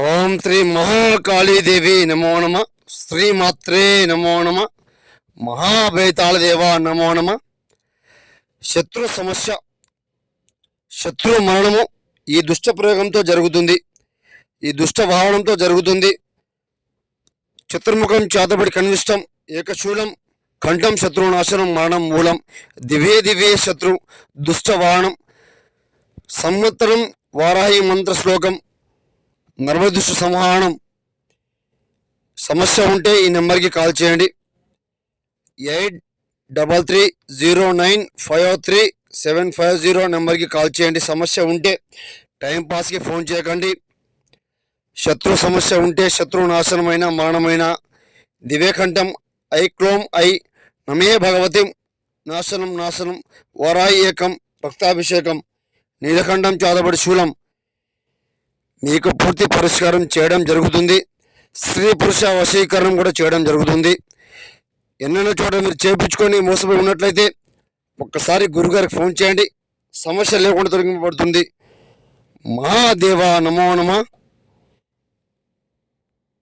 ఓం శ్రీ మహాకాళీదేవి నమో నమ శ్రీమాత్రే నమో నమ మహాభైతాళదేవ నమో నమ. శత్రు సమస్య శత్రు మరణము ఈ దుష్ట ప్రయోగంతో జరుగుతుంది. ఈ దుష్ట భావనంతో జరుగుతుంది. చతుర్ముఖం చేతబడి కనిష్టం ఏకశూలం కంఠం శత్రునాశనం మరణం మూలం. దివే దివ్యే శత్రు దుష్ట వాహనం. సంవత్సరం వారాహి మంత్ర శ్లోకం. నర్మదృష్టి సంహారణం సమస్య ఉంటే ఈ నెంబర్కి కాల్ చేయండి. Eight double three zero nine five three seven five zero నెంబర్కి కాల్ చేయండి. సమస్య ఉంటే టైంపాస్కి ఫోన్ చేయకండి. శత్రు సమస్య ఉంటే శత్రు నాశనమైన మరణమైన దివ్యకంఠం ఐ క్లోం ఐ నమే భగవతి నాశనం నాశనం వరాయి ఏకం రక్తాభిషేకం నీలకంఠం చాదబడి శూలం మీకు పూర్తి పరిష్కారం చేయడం జరుగుతుంది. స్త్రీ పురుష వశీకరణం కూడా చేయడం జరుగుతుంది. ఎన్నెన్నో చోట మీరు చేపించుకొని మోసపోయి ఉన్నట్లయితే ఒక్కసారి గురుగారికి ఫోన్ చేయండి. సమస్య లేకుండా తొలగింపబడుతుంది. మహాదేవ నమో నమ.